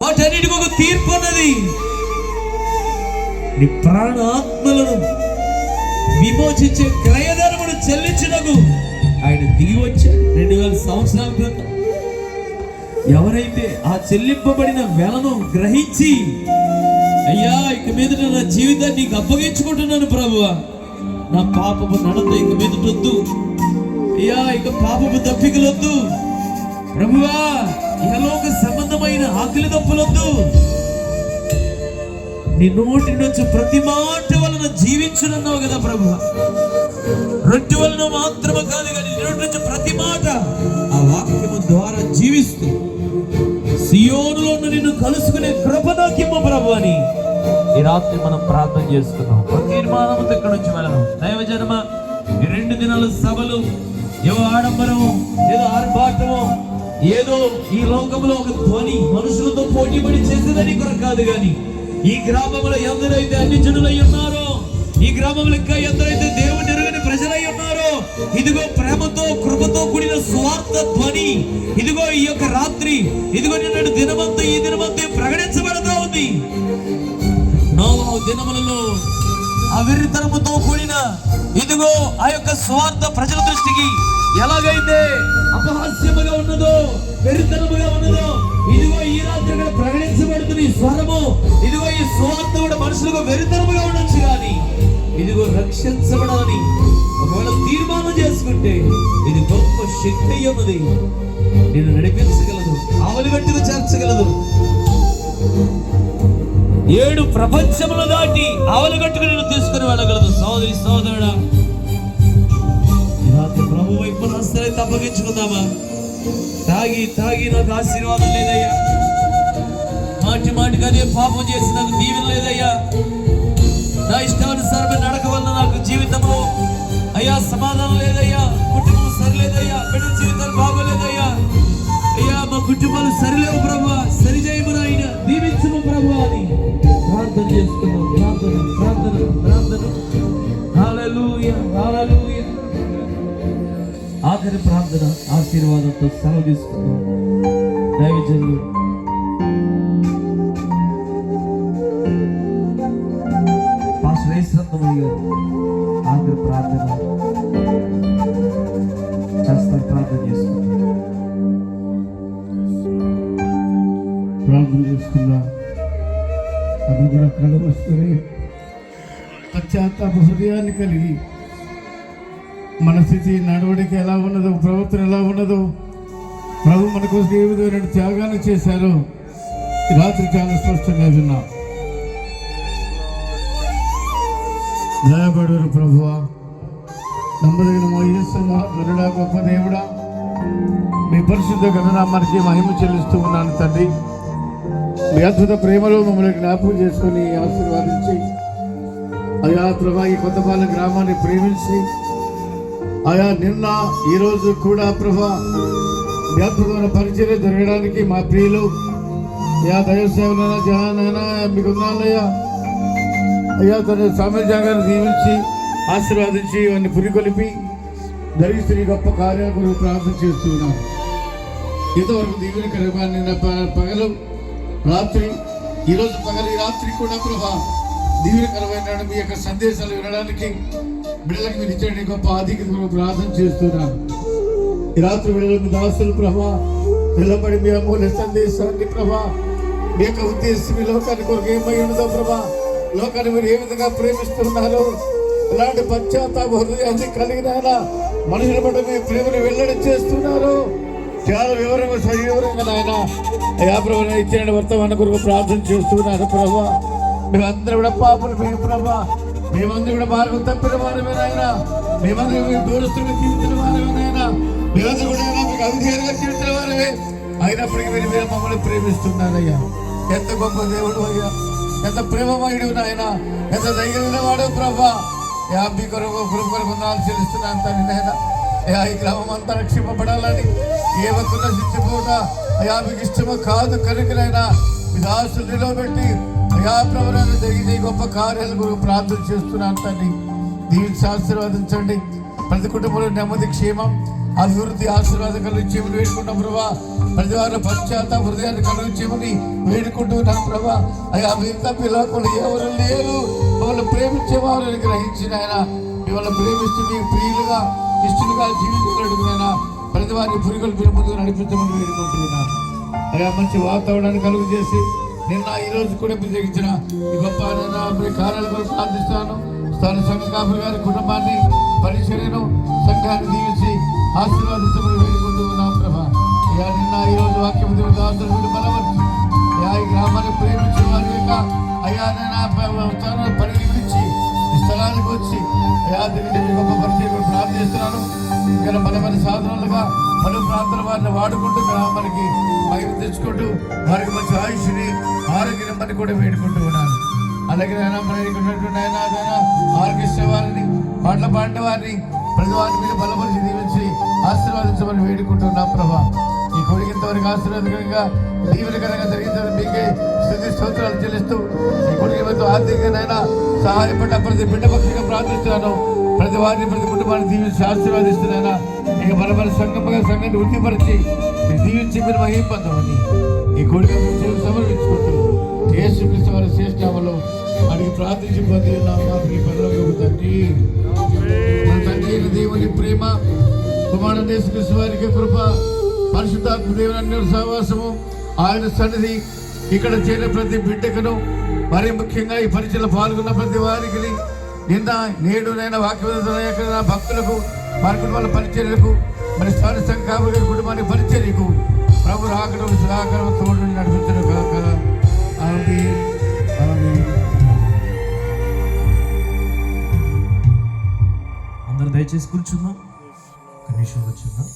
వాటన్నిటికి ఒక తీర్పు ఉన్నది. నీ ప్రాణాత్మలను విమోచించే క్రయధనమును చెల్లించినకు ఆయన దిగి వచ్చాడు. రెండు వేల సంవత్సరాల క్రితం ఎవరైతే ఆ చెల్లింపబడిన వెలను గ్రహించి అయ్యా ఇక మీద నా జీవితాన్ని నీకు అప్పగించుకుంటున్నాను ప్రభు నా పాపపు నడత ఇక మీదటొద్దు అయ్యా ఇక పాపపు తప్పికలొద్దు ప్రభువా ఇహలోక సంబంధమైన ఆకలి దప్పులొద్దు. నీ నోటి నుంచి ప్రతి మాట వలన జీవించునన్నావు కదా ప్రభు రొట్టె వలన మాత్రమే కాదు కానీ నోటి నుంచి ప్రతి మాట ఆ వాక్యము ద్వారా జీవిస్తూ సియోనులో నిన్ను కలుసుకునే కృప నాకిమ్మ ప్రభు అని ఈ రాత్రి మనం ప్రార్థన చేస్తున్నాం. ఒక తీర్మానంతో ఇక్కడ నుంచి వెళ్ళను. దైవ జన్మ ఈ రెండు దినాల సభలు ఏవో ఆడంబరము ఏదో ఆర్భాటము ఏదో ఈ లోకంలో ఒక ధ్వని మనుషులతో పోటీ పడి చేసేదని కొరకు కాదు కానీ ఈ గ్రామంలో ఎందరైతే అన్ని జనులై ఉన్నారో ఈ గ్రామంలో ఇంకా ఎందరైతే దేవుని ఎరుగని ప్రజలై ఉన్నారో ఇదిగో ప్రేమతో కృపతో కూడిన స్వార్థ ధ్వని ఇదిగో ఈ యొక్క రాత్రి ఇదిగో నిన్నటి దినమంతా ఈ దినమంతా ప్రకటించబడుతూ ఉంది. నోవా దినములలో అవిరితనముతో కూడిన ఇదిగో ఆ యొక్క స్వార్థ ప్రజల దృష్టికి ఎలాగైతే అపహాస్యముగా ఉన్నదో వెరితనముగా ఉన్నదో ఇదిగో ఈ రాత్రి ఇక్కడ ప్రకటించబడుతున్న ఈ స్వరము ఇదిగో ఈ స్వార్థ కూడా మనుషులకు వెరితనముగా ఉండొచ్చు కానీ ఇదిగో రక్షించబడాలని ఒకవేళ తీర్మానం చేసుకుంటే ఇది గొప్ప శక్తి ఉన్నది నేను నడిపించగలదు ఆవలి గట్టుకు చేర్చగలదు ఏడు ప్రపంచములు దాటి ఆవలగట్టుకు నేను తీసుకుని వెళ్ళగలదు సోదరి సోదరుడా ఈ ప్రభు వైపు హస్తలే తప్పగించుకుందామా? తాగి తాగి నాకు ఆశీర్వాదం లేదయ్యా. మాటి మాటికి పాపం చేసి నాకు దీవెన లేదయ్యా. నా ఇష్టానుసారమైన నడక వల్ల నాకు జీవితంలో అయ్యా సమాధానం లేదయ్యా. కుటుంబం సరిలేదయ్యా. బిడ్డ జీవితాలు బాగోలేదయ్యా. అయ్యా మా కుటుంబాలు సరిలేవు ప్రభు. సరిచేయము నాయన దీవించము ప్రభు అని ప్రార్థన చేస్తున్నాం. ఆఖరి ప్రార్థన ఆశీర్వాదంతో సెలవు తీసుకుందాం. దైవజనులు పాస్టర్ ఆఖరి ప్రార్థన. చేస్తారు ప్రార్థన చేసుకుంటాం ప్రార్థన చేసుకుందాం. అది కూడా కళ్ళు పశ్చాత్తాప హృదయాన్ని కలిగి మన స్థితి నడవడిక ఎలా ఉన్నదో ప్రవర్తన ఎలా ఉన్నదో ప్రభు మన కోసం ఏ విధమైన త్యాగాన్ని చేశారో రాత్రి చాలా స్పష్టంగా విన్నాం. దయబడును ప్రభువా. నమ్మదగిన మా గరుడా గొప్ప దేవుడా. మీ పరిశుద్ధ గణనామానికి మహిమ చెల్లిస్తూ ఉన్నాను తండ్రి. మీ అద్భుత ప్రేమలో మమ్మల్ని జ్ఞాపకం చేసుకొని ఆశీర్వాదించి అయా ప్రభా ఈ కొత్తపాలెం గ్రామాన్ని ప్రేమించి ఆయా నిన్న ఈరోజు కూడా ప్రభా మీ పరిచయం జరగడానికి మా ప్రియులు యా దయసేవనైనా జహానైనా మీకు ఉన్నానయ్యా అయ్యా తన సామర్థ్యాన్ని దీవించి ఆశీర్వాదించి ఇవన్నీ పురికొలిపి ధరిస్తున్న గొప్ప కార్యాల కొరకు ప్రార్థన చేస్తున్నాం ఇంతవరకు దీవుని కృపాన్ని నిన్న పగలు రాత్రి ఈరోజు పగలు రాత్రి కూడా ప్రభా దీవునికరమైన మీ యొక్క సందేశాలు వినడానికి బిడ్డలకు మీరు ఇచ్చే గొప్ప ఆధిక్యత ప్రార్థన చేస్తున్నాం. ఈ రాత్రి బిడ్డలు మీ దాసులు ప్రభా నిలబడి మీ అమూల్య సందేశాన్ని ప్రభా. మీ యొక్క ఉద్దేశం మీ లోకాన్ని కొరకు ఏమై ఉండదో ప్రభా లోకాన్ని మీరు ఏ విధంగా ప్రేమిస్తున్నారు ఇలాంటి పశ్చాత్తాప హృదయాన్ని కలిగిన మనుషుల పట్ల మీ ప్రేమను వెల్లడి చేస్తున్నారు చాలా వివరంగా సవివరంగా నాయన అయ్యా ప్రభు ఇచ్చిన వర్తమాన కొరకు ప్రార్థన చేస్తున్నారు ప్రభా. మేమందరం కూడా పాపలు మేము ప్రభా. మేమందరూ కూడా మార్గం తప్పిన వారమే నాయనా మేమందరూ మీరు దూరస్తులు జీవించిన వారమే నాయన మేమందరం కూడా ఆయన మీకు అధికారిగా జీవించిన వారమే. అయినప్పటికీ మీరు మీరు మమ్మల్ని ప్రేమిస్తున్నారయ్యా. ఎంత గొప్ప దేవుడు అయ్యా. ఎంత ప్రేమమయుడు నాయన. ఎంత దగ్గర వాడు ప్రభా. యా మీ కొరకు కృప కొరకు నాలు చెల్లిస్తున్నాను తండ్రి నాయన. అయ్యా ఈ గ్రామం అంతా రక్షింపబడాలని ఏ ఒక్కరు నశించిపోతా అయ్యా మీకు ఇష్టమో కాదు కనుకనైనా మీ దాసులు నిలబెట్టి అయ్యా ప్రభుత్వాన్ని జరిగిన గొప్ప కార్యాల కొరకు ప్రార్థన చేస్తున్నాను తండ్రి. దీవించి ఆశీర్వదించండి ప్రతి కుటుంబంలో నెమ్మది క్షేమం అభివృద్ధి ఆశీర్వాదం కలిగించేమని వేడుకుంటాం ప్రభా. ప్రతి వారి పశ్చాత్త హృదయాన్ని కలిగించేమని వేడుకుంటున్నాం ప్రభా. అయ్యా మిగతా పిల్లలు ఎవరు లేరు. మమ్మల్ని ప్రేమించే వారిని గ్రహించిన ఆయన. మిమ్మల్ని ప్రేమిస్తూ మీ ప్రియులుగా ఇష్టలుగా జీవించినట్టుగా ప్రతి వారిని పురుగులు ముందుగా నడిపించమని వేడుకుంటున్నాను అయ్యా మంచి వాతావరణాన్ని కలుగు చేసి నిన్న ఈ రోజు కూడా ప్రత్యేకించిన ఈ గొప్ప నిన్న మీ కార్యాల కొరకు ప్రార్థిస్తాను స్థాన సంఘ గారి కుటుంబాన్ని పరిచర్యను సంఘాన్ని దీవించి ఆశీర్వాదించమని వేడుకుంటూ ఉన్నాం ప్రభా. అయ్యా నిన్న ఈ వాక్యం దాసులు వీళ్ళు బలవచ్చు అయ్యా ఈ గ్రామాన్ని ప్రేమించే వారి యొక్క అయ్యా నేను పరిగణించి ఈ స్థలానికి వచ్చి అయ్యా దీనికి గొప్ప పరిచయం ప్రార్థిస్తున్నాను. ఇక్కడ బలమైన సాధనాలుగా వారిని వాడుకుంటూ మనకి మహిమ తెచ్చుకుంటూ వారికి మంచి ఆయుష్ని ఆరోగ్యం అని కూడా వేడుకుంటూ ఉన్నాను. అలాగే నాయన మన ఇక్కడ ఆయన నాయనా వారిని పాటలు పాడిన వారిని ప్రతి వారి మీద బలపరిచి దీవించి ఆశీర్వాదించమని వేడుకుంటున్నాం ప్రభా. ఈ కొడుకు ఇంతవరకు ఆశీర్వాదకరంగా దీవెనకరంగా జరిగిందని మీకే స్థుతి స్తోత్రాలు చెల్లిస్తూ ఈ కొడుకు ఎంతో ఆర్థికంగా సహాయపడ్డ ప్రతి బిడ్డ పక్షంగా ప్రార్థిస్తున్నాను. ప్రతి వారిని ప్రతి కుటుంబాన్ని దీవించి ఆశీర్వాదిస్తున్నానా అనేక మన మన సంఘంగా సంఘాన్ని వృద్ధిపరిచి మీరు దీవించి మీరు మహింపొందమని ఈ కోరిక సమర్పించుకుంటూ యేసు క్రీస్తు వారి శ్రేష్ఠామలో అడిగి ప్రార్థించి పొంది మీ పనులకు తండ్రి. తండ్రి దేవుని ప్రేమ కుమారుడు యేసుక్రీస్తు వారికి కృప పరిశుద్ధాత్మ దేవుని అన్ని సహవాసము ఆయన సన్నిధి ఇక్కడ చేరిన ప్రతి బిడ్డకును మరి ముఖ్యంగా ఈ పరీక్షలో పాల్గొన్న ప్రతి వారికి నిన్న నేడు నైనా వాక్య భక్తులకు వారి కుటుంబాల పరిచర్యలకు మరి స్థాన సంఘాలు కుటుంబానికి పరిచర్యకు ప్రభు రాకడం సహకారం తోడు నడిపించడం కాక ఆమేన్. అందరు దయచేసి కూర్చుందాం. కనీసం నిమిషం కూర్చుందాం.